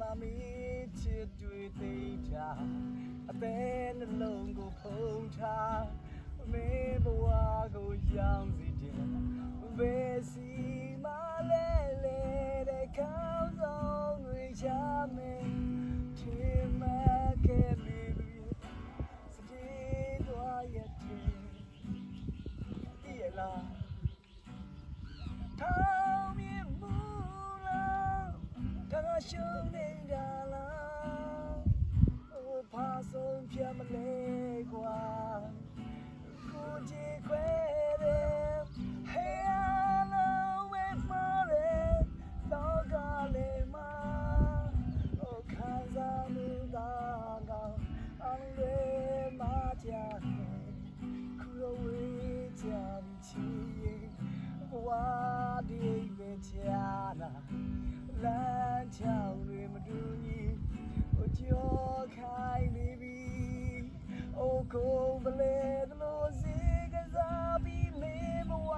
မမီချစ်တွေ့သိထားအသေးနှလုံးကိုဖုံးထားမင်းဘဝကိုရောင်းစီတယ်ဘယ်စီမလဲလဲတဲ့ကောင်းဆုံးတွေချမယ်ထင်မှခဲ့လေလူစတေးသွားရ ရှုံးနေတာလားဟိုဖာဆုံးပြမလဲ ကုန်ပလဲသလိုစီကစားပြီးမေဘဝ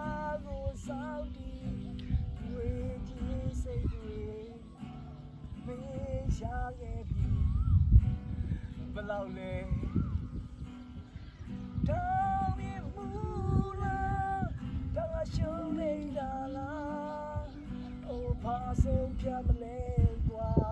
ကိုစောင့်တည်တွေ့ကြည့်စိတ်တွေမေးရှာခဲ့ပြီဘယ်လောက်လဲတောင်းမြမူလားတောင်းရှုံးနေတာလားအိုဖာဆုံးပြမလဲကွာကိုကြည့်ခွဲတယ်